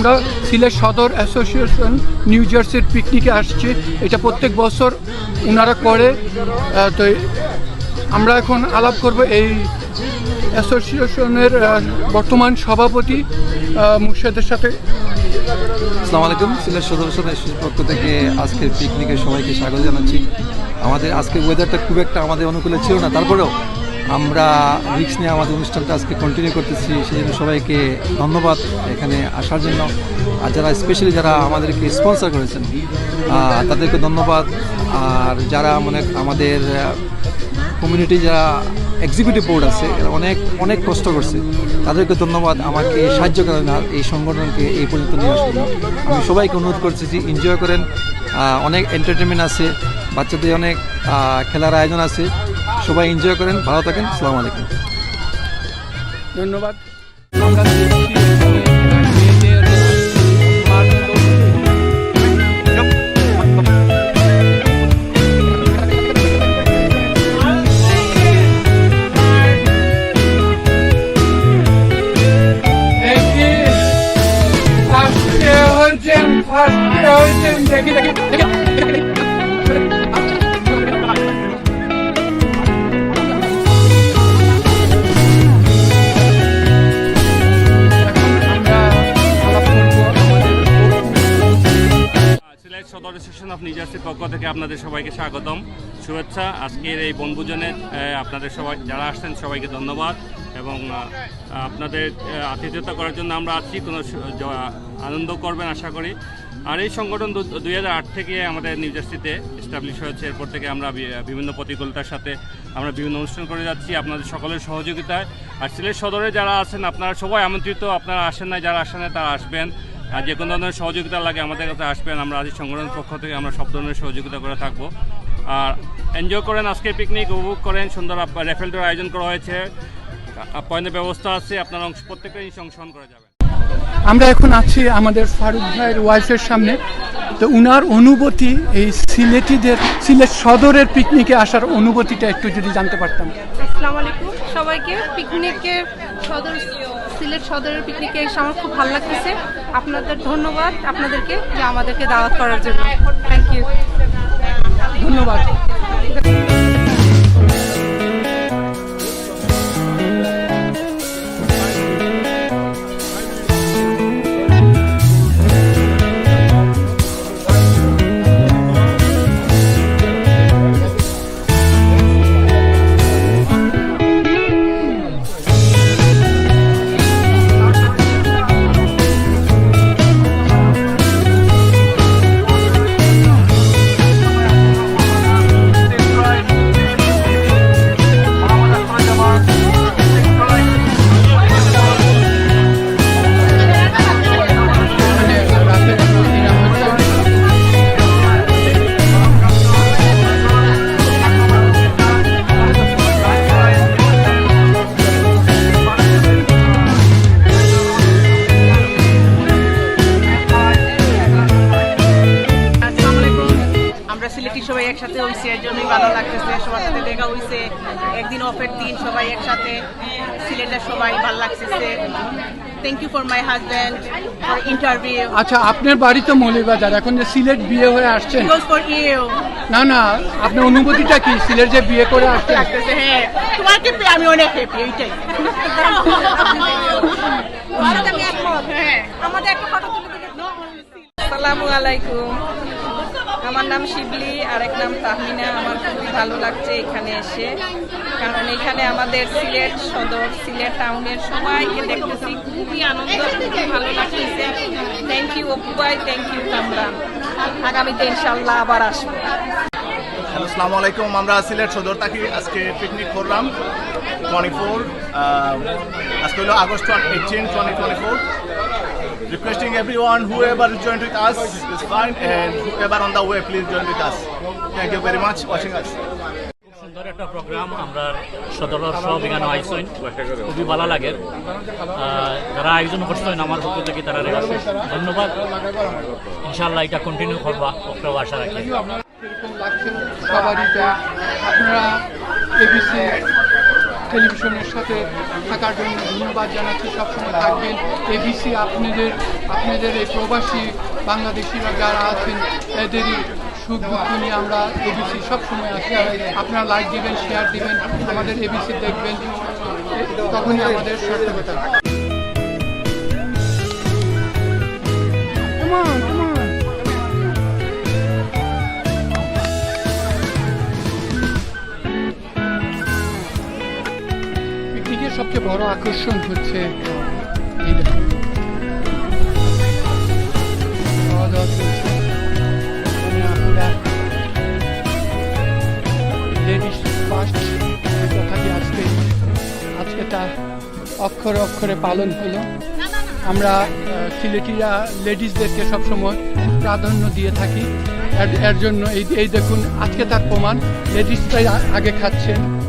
আমরা সিলেট সদর association, new জার্সির পিকনিকে আসছি। এটা প্রত্যেক বছর ওনারা করে। তো আমরা এখন আলাপ করব এই অ্যাসোসিয়েশনের বর্তমান সভাপতি মুর্শেদের সাথে। আসসালামু আলাইকুম। সিলেট সদর পক্ষ থেকে আজকের পিকনিকে সবাইকে স্বাগত জানাচ্ছি। আমাদের আজকে ওয়েদারটা খুব একটা আমাদের অনুকূলে ছিল না। তারপরেও আমরা রিক্স নিয়ে আমাদের অনুষ্ঠানটা আজকে কন্টিনিউ করতেছি সেই জন্য সবাইকে ধন্যবাদ এখানে আসার জন্য। আর যারা স্পেশালি যারা আমাদেরকে স্পন্সর করেছেন তাদেরকে ধন্যবাদ। আর যারা মানে আমাদের কমিউনিটি যারা এক্সিকিউটিভ বোর্ড আছে, এরা অনেক অনেক কষ্ট করছে। তাদেরকে ধন্যবাদ, আমাকে সাহায্য করেন আর এই সংগঠনকে এই পর্যন্ত নিয়ে আসার আমি সবাইকে অনুরোধ করছি যে এনজয় করেন। অনেক এন্টারটেনমেন্ট আছে, বাচ্চাদের অনেক খেলার আয়োজন আছে। সবাই এনজয় করেন ভালো থাকেন আসসালামু আলাইকুম। ধন্যবাদ। দেখি দেখি দেখি সদর স্টেশন অফ নিজার্সির পক্ষ থেকে আপনাদের সবাইকে স্বাগতম। শুভেচ্ছা। আজকের এই বনভোজনে আপনাদের সবাই যারা আসছেন সবাইকে ধন্যবাদ এবং আপনাদের আতিথ্যতা করার জন্য আমরা আছি। কোনো আনন্দ করবেন আশা করি। আর এই সংগঠন দুই হাজার আট থেকে আমাদের নিউ জার্সিতে এস্টাবলিশ হয়েছে। এরপর থেকে আমরা বিভিন্ন প্রতিকূলতার সাথে আমরা বিভিন্ন অনুষ্ঠান করে যাচ্ছি আপনাদের সকলের সহযোগিতায়। আর সিলেট সদরে যারা আছেন, আপনারা সবাই আমন্ত্রিত। আপনারা আসেন না যারা আসেন না তারা আসবেন। আর যে কোনো ধরনের সহযোগিতা লাগে আমাদের কাছে আসবেন আমরা আজ সংগঠনের পক্ষ থেকে আমরা সব ধরনের সহযোগিতা করে থাকব। আর এনজয় করেন আজকে পিকনিক উপভোগ করেন সুন্দর আপ- রেফেল ডোর আয়োজন করা হয়েছে। পয়েন্টের ব্যবস্থা আছে আপনারা অংশ প্রত্যেকটা জিনিস অংশগ্রহণ করে যাবেন। আমরা এখন আছি আমাদের ফারুক ভাইয়ের ওয়াইফের সামনে। তো উনার অনুভূতি এই সিলেটিদের সিলেট সদরের পিকনিকে আসার অনুভূতিটা একটু যদি জানতে পারতাম। আসসালামু আলাইকুম সবাইকে। পিকনিকে সদর সিলেট সদরের পিকনিকে এসে আমার খুব ভালো লাগতেছে। আপনাদের ধন্যবাদ আপনাদেরকে যে আমাদেরকে দাওয়াত করার জন্য। থ্যাংক ইউ ধন্যবাদ। লাগতেছে সাথে দেখা হয়েছে একদিন অফের দিন সবাই একসাথে সিলেটের সবাই ভালো লাগতেছে। Thank you for my husband for interview আচ্ছা আপনার বাড়ি তো মৌলিবাজার এখন যে সিলেট বিয়ে হয়ে আসছেন ফর ইউ না না আপনার অনুভূতিটা কি? সিলেট যে বিয়ে করে লাগতেছে হ্যাঁ। তোমাকে পেয়ে আমি অনেক হ্যাপি এইটাই। আমাদের একটা ফটো তুলে আসসালামু আলাইকুম। আমার নাম শিবলি, আরেক নাম তাহমিনা। আমার খুবই ভালো লাগছে এখানে এসে। কারণ এখানে আমাদের সিলেট সদর, সিলেট টাউনের সবাইকে দেখতেছি। খুবই আনন্দ, খুবই ভালো লাগতেছে। থ্যাংক ইউ অপু ভাই থ্যাংক ইউ কামরান। আগামীতে ইনশাল্লাহ আবার আসব। আসসালামু আলাইকুম। আমরা সিলেট সদর থাকি। আজকে পিকনিক করলাম। টোয়েন্টি ফোর আজকে হলো August eighteen twenty twenty four every one whoever join with us is fine and whoever on the way please join with us thank you very much সুন্দর একটা প্রোগ্রাম আমরা সদরের সব এখানে আইসইন খুবই ভালো লাগে। যারা আয়োজন করছেন আমার পক্ষ থেকে তারা ধন্যবাদ। ইনশাল্লাহ এটা কন্টিনিউ করবা অক্টোবর আশা রাখি। আপনারা এবিসি টেলিভিশনের সাথে থাকার জন্য ধন্যবাদ জানাচ্ছি, সবসময় থাকবেন। এবিসি আপনাদের আপনাদের এই প্রবাসী বাংলাদেশিরা যারা আছেন, এদেরই সুখ দুঃখ নিয়ে আমরা এবিসি সবসময় আছি। আপনারা লাইক দিবেন শেয়ার দিবেন, আমাদের এবিসি দেখবেন, তখনই আমাদের সার্থকতা। সবচেয়ে বড় আকর্ষণ হচ্ছে লেডিস অক্ষরে অক্ষরে পালন হলো। আমরা সিলেটিরা লেডিসদেরকে সবসময় প্রাধান্য দিয়ে থাকি। এর- জন্য এই এই দেখুন, আজকে তার প্রমাণ। লেডিসরাই আ- আগে খাচ্ছেন।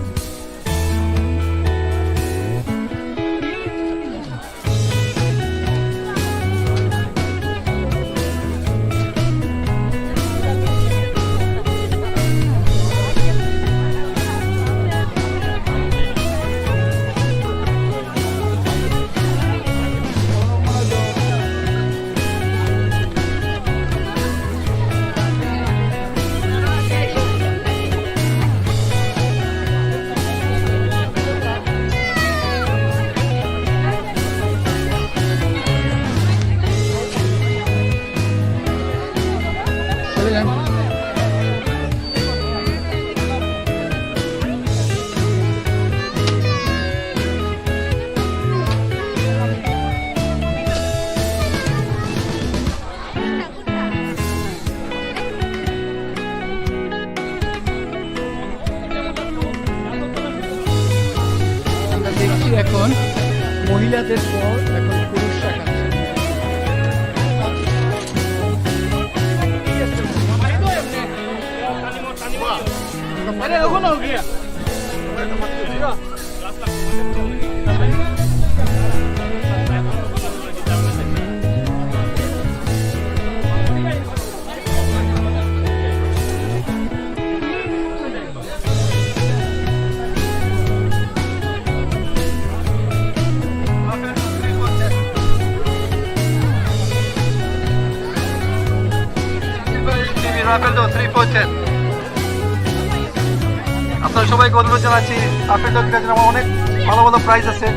আপনারা সবাইকে অনুরোধ জানাচ্ছি আপেল ডগ কাছে আমার অনেক ভালো ভালো প্রাইস আছে।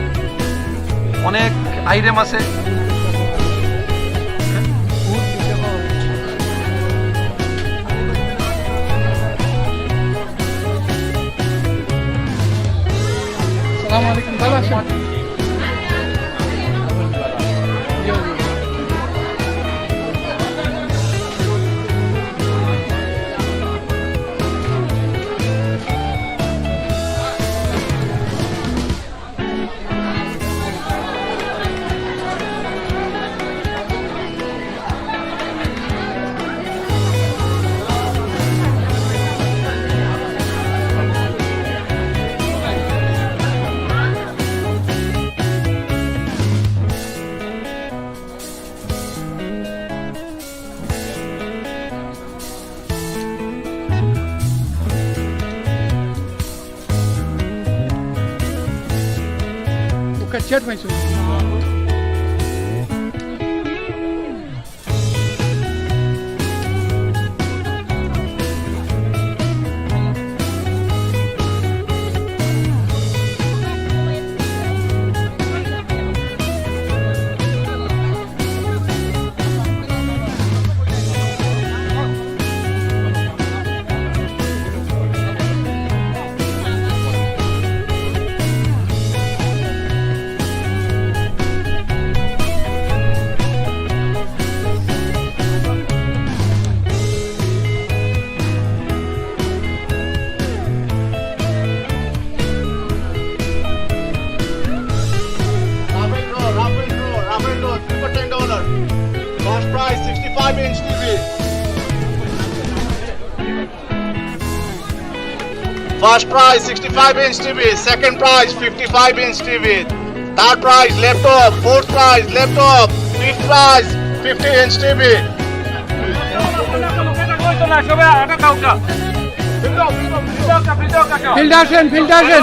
অনেক আইটেম আছে। আসসালামু আলাইকুম, ভালো షర్ట్ పైసలు First prize 65 inch TV, second prize 55 inch TV, third prize laptop, fourth prize laptop, fifth prize 50 inch TV. ফিল্ডে আসেন ফিল্ডে আসেন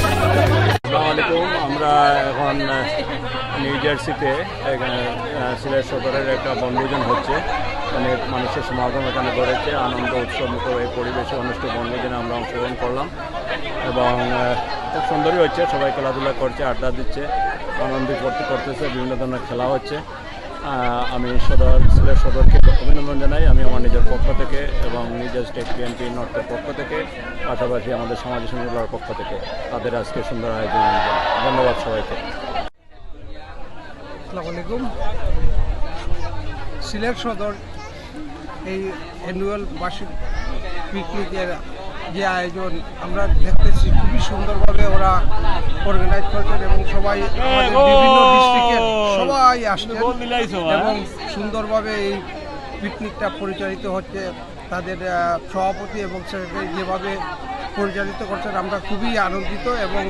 আমরা এখন নিউ জার্সিতে সিলেট সদরের একটা বনভোজন হচ্ছে। অনেক মানুষের সমাগম এখানে গড়েছে আনন্দ উৎসব মতো এই পরিবেশে অনুষ্ঠিত বনভোজনে আমরা অংশগ্রহণ করলাম। এবং খুব সুন্দরই হচ্ছে। সবাই খেলাধুলা করছে, আড্ডা দিচ্ছে। আনন্দ করতে করতেছে, বিভিন্ন ধরনের খেলা হচ্ছে। আমি সদর, সিলেট সদরকে অভিনন্দন জানাই। আমি আমার নিজের পক্ষ থেকে এবং নিজের স্টেট বিএনপি নর্থের পক্ষ থেকে, পাশাপাশি আমাদের সমাজ সংগঠনের পক্ষ থেকে তাদের আজকে সুন্দর আয়োজন ধন্যবাদ সবাইকে। আলাইকুম। সিলেট সদর, এই অ্যানুয়াল বার্ষিক পিকনিকের যে আয়োজন আমরা দেখতেছি, খুবই সুন্দরভাবে ওরা অর্গানাইজ করছেন এবং সবাই আমাদের বিভিন্ন ডিস্ট্রিক্টের সবাই আসছেন এবং সুন্দরভাবে এই পিকনিকটা পরিচালিত হচ্ছে। তাদের সভাপতি এবং সেক্রেটারি যেভাবে পরিচালিত করছেন আমরা খুবই আনন্দিত এবং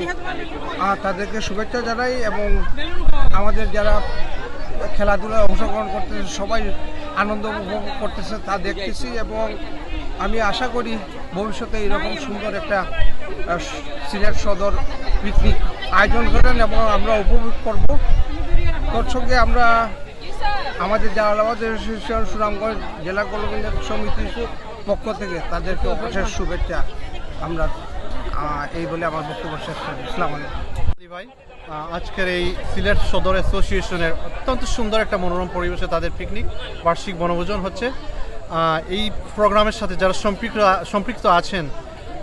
তাদেরকে শুভেচ্ছা জানাই এবং আমাদের যারা খেলাধুলায় অংশগ্রহণ করতেছে সবাই আনন্দ উপভোগ করতেছে তা দেখতেছি এবং আমি আশা করি ভবিষ্যতে এরকম সুন্দর একটা সিলেট সদর পিকনিক আয়োজন করেন এবং আমরা উপভোগ করব। তোর সঙ্গে আমরা আমাদের জালালাবাদ অ্যাসোসিয়েশন সুনামগঞ্জ জেলা কল্যাণ সমিতির পক্ষ থেকে তাদেরকে অশেষ শুভেচ্ছা আমরা এই বলে আমার বক্তব্য শেষ করি ইসলাম ভাই আজকের এই সিলেট সদর অ্যাসোসিয়েশনের অত্যন্ত সুন্দর একটা মনোরম পরিবেশে তাদের পিকনিক, বার্ষিক বনভোজন হচ্ছে। এই প্রোগ্রামের সাথে যারা সম্পৃক্ত সম্পৃক্ত আছেন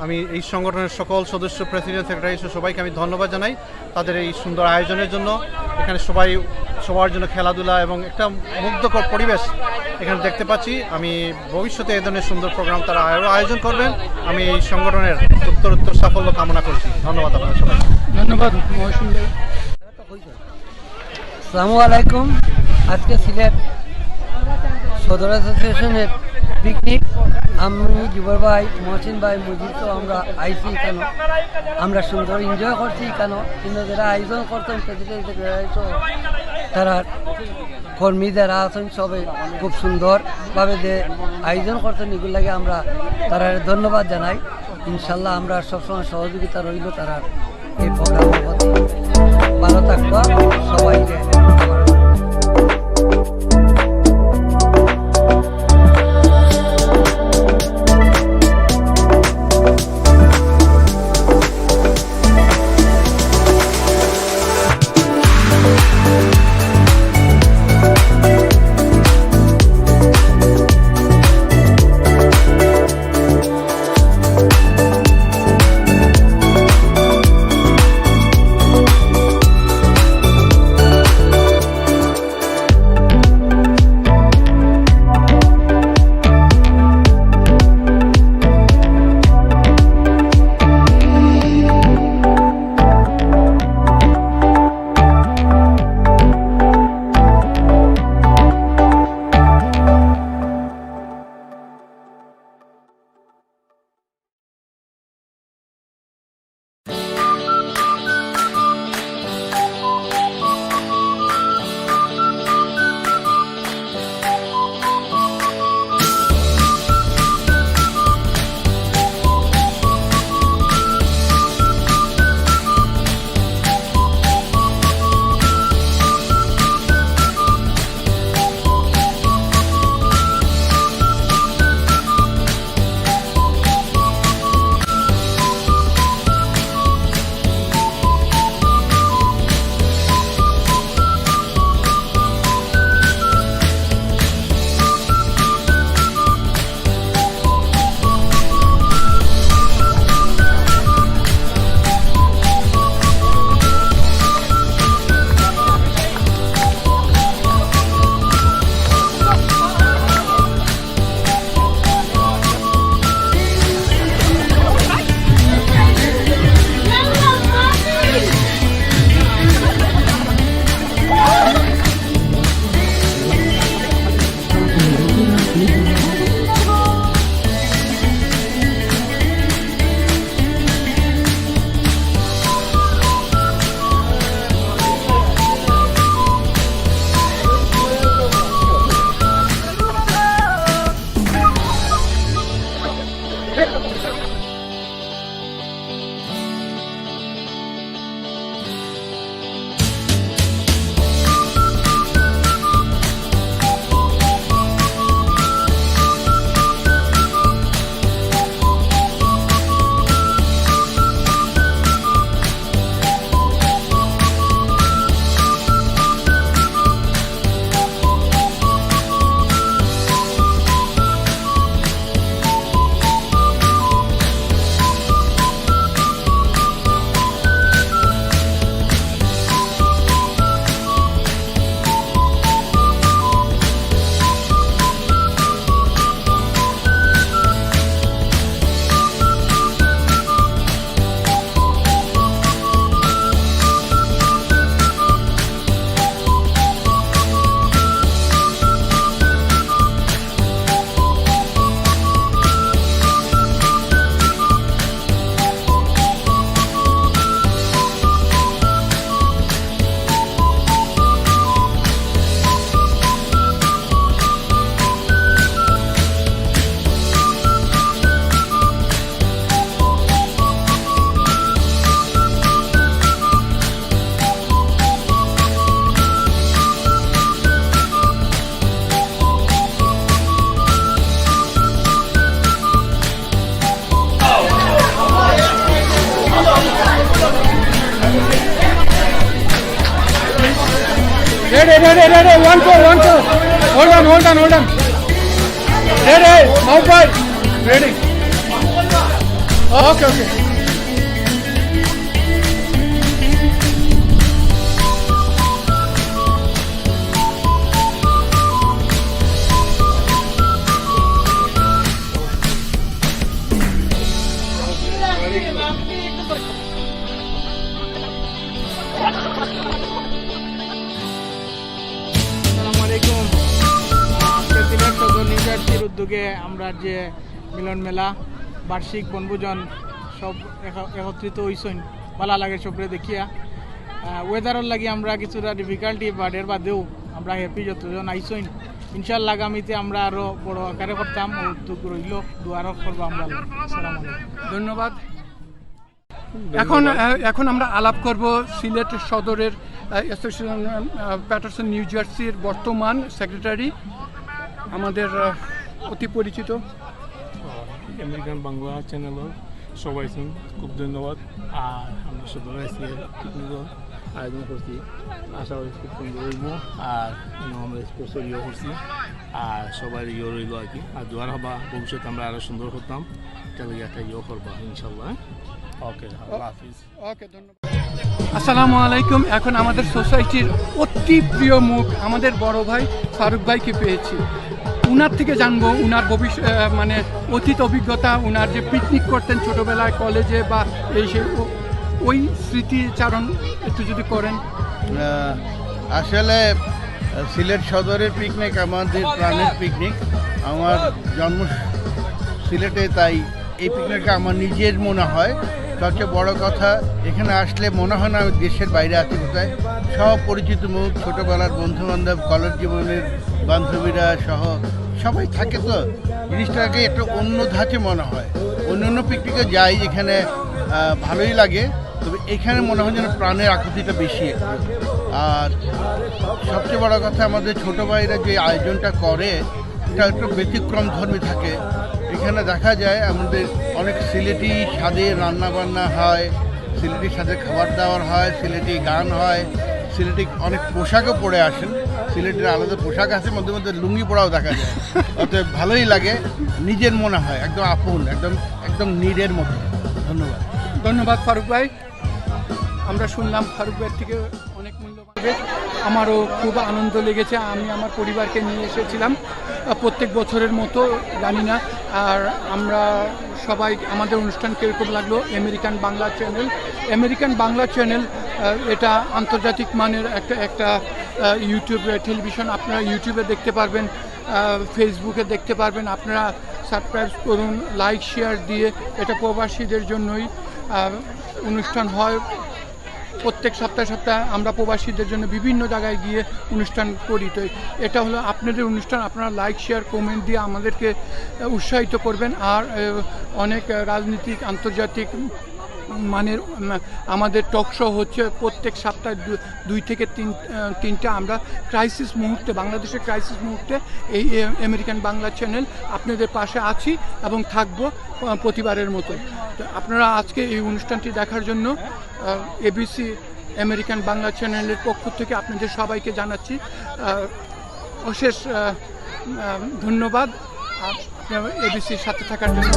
আমি এই সংগঠনের সকল সদস্য প্রেসিডেন্ট সেক্রেটারি সহ সবাইকে আমি ধন্যবাদ জানাই তাদের এই সুন্দর আয়োজনের জন্য। এখানে সবাই সবার জন্য খেলাধুলা এবং একটা মুগ্ধকর পরিবেশ এখানে দেখতে পাচ্ছি। আমি ভবিষ্যতে এই ধরনের সুন্দর প্রোগ্রাম তারা আরও আয়োজন করবেন। আমি এই সংগঠনের উত্তর উত্তর সাফল্য কামনা করছি। ধন্যবাদ আপনাদের সবাই ধন্যবাদ মহসিন ভাই। আসসালামু আলাইকুম। আজকে সিলেট সদর অ্যাসোসিয়েশনের পিকনিক। আমি যুবর ভাই, মহসিন ভাই, মজিদ, তো আমরা আইসি এখানে। আমরা সুন্দর এনজয় করছি এখানে। কিন্তু যারা আয়োজন করতাম তারা কর্মী যারা আছেন সবে খুব সুন্দরভাবে যে আয়োজন করতেন এগুলো লাগে আমরা তারা ধন্যবাদ জানাই। ইনশাল্লাহ আমরা সবসময় সহযোগিতা রইল তারা এই প্রোগ্রামের প্রতি ভালো থাকবা, সবাইকে। Hey, hey, hey, hey, hey, one four, one four. Hold on, hold on, hold on. Hey, hey, mount right. Ready. Okay, okay. উদ্যোগে আমরা যে মিলন মেলা বার্ষিক বনভোজন সব একত্রিত হইসইন। ভালো লাগে সবরে দেখিয়া। ওয়েদারের লাগি আমরা কিছুটা ডিফিকাল্টি বাড়ের বাদেও আমরা হ্যাপি যতজন আইসইন। ইনশাল্লাহ আগামীতে আমরা আরও বড় আকারে করতাম। উদ্যোগ রইল। দুয়ারও করব আমরা। ধন্যবাদ। এখন এখন আমরা আলাপ করব সিলেট সদরের অ্যাসোসিয়েশন প্যাটারসন নিউ জার্সির বর্তমান সেক্রেটারি আমাদের অতি পরিচিত। আমেরিকান বাংলা চ্যানেল সবাই খুব ধন্যবাদ। আর আমরা সবাই আছি আয়োজন করছি। আশা করি খুব সুন্দর হইব। আর আমরা স্পোর্টসের ইয়ে করছি। আর সবাই ইয়ে রইল আর কি। আর দুয়ার হবা ভবিষ্যতে আমরা আরও সুন্দর করতাম। তাহলে একটা ইয়ে করবা, ইনশাল্লাহ ওকে আল্লাহ হাফিজ ওকে ধন্যবাদ। আসসালামু আলাইকুম। এখন আমাদের সোসাইটির অতি প্রিয় মুখ আমাদের বড় ভাই ফারুক ভাইকে পেয়েছি। উনার থেকে জানব উনার ভবিষ্যৎ মানে অতীত অভিজ্ঞতা উনার যে পিকনিক করতেন ছোটবেলায় কলেজে বা এই সে ওই স্মৃতিচারণ একটু যদি করেন। আসলে সিলেট সদরের পিকনিক আমাদের প্রাণের পিকনিক আমার জন্ম সিলেটে তাই এই পিকনিকটা আমার নিজের মনে হয়। সবচেয়ে বড় কথা, এখানে আসলে মনে হয় না আমি দেশের বাইরে আছি কোথায়। সব পরিচিত মুখ, ছোটোবেলার বন্ধু বান্ধব কলেজ জীবনের বান্ধবীরা সহ সবাই থাকে তো। জিনিসটাকে একটু অন্য ধাঁচে মনে হয়। অন্য অন্য পিকনিকে যাই এখানে ভালোই লাগে, তবে এখানে মনে হয় যেন প্রাণের আকৃতিটা বেশি একটু। আর সবচেয়ে বড় কথা, আমাদের ছোটো ভাইরা যে আয়োজনটা করে, এটা একটু ব্যতিক্রম ধর্মী থাকে। এখানে দেখা যায় আমাদের অনেক সিলেটি স্বাদে রান্না বান্না হয়, সিলেটি স্বাদে খাবার দাবার হয়, সিলেটি গান হয়, সিলেটি অনেক পোশাকও পরে আসেন। সিলেটের আলাদা পোশাক আছে, মধ্যে মধ্যে লুঙ্গি পরাও দেখা যায়। অতএব ভালোই লাগে, নিজের মনে হয়, একদম আপন, একদম একদম নিরের মতো। ধন্যবাদ। ধন্যবাদ ফারুক ভাই। আমরা শুনলাম ফারুক ভাইয়ের থেকে অনেক মূল্যবান আমারও খুব আনন্দ লেগেছে। আমি আমার পরিবারকে নিয়ে এসেছিলাম। প্রত্যেক বছরের মতো, জানি না। আর আমরা সবাই, আমাদের অনুষ্ঠান কীরকম লাগল? American Bangla channel American Bangla channel এটা আন্তর্জাতিক মানের একটা একটা ইউটিউব টেলিভিশন আপনারা ইউটিউবে দেখতে পারবেন ফেসবুকে দেখতে পারবেন। আপনারা সাবস্ক্রাইব করুন লাইক শেয়ার দিয়ে। এটা প্রবাসীদের জন্যই অনুষ্ঠান হয়। প্রত্যেক সপ্তাহে সপ্তাহে আমরা প্রবাসীদের জন্য বিভিন্ন জায়গায় গিয়ে অনুষ্ঠান করি। তো এটা হলো আপনাদের অনুষ্ঠান, আপনারা লাইক শেয়ার কমেন্ট দিয়ে আমাদেরকে উৎসাহিত করবেন। আর অনেক রাজনীতিক, আন্তর্জাতিক মানের আমাদের টক শো হচ্ছে প্রত্যেক সপ্তাহে দুই থেকে তিন তিনটা। আমরা ক্রাইসিস মুহূর্তে, বাংলাদেশের ক্রাইসিস মুহূর্তে এই আমেরিকান বাংলা চ্যানেল আপনাদের পাশে আছি এবং থাকব প্রতিবারের মতো। আপনারা আজকে এই অনুষ্ঠানটি দেখার জন্য এবিসি আমেরিকান বাংলা চ্যানেলের পক্ষ থেকে আপনাদের সবাইকে জানাচ্ছি অশেষ ধন্যবাদ। এবিসির সাথে থাকার জন্য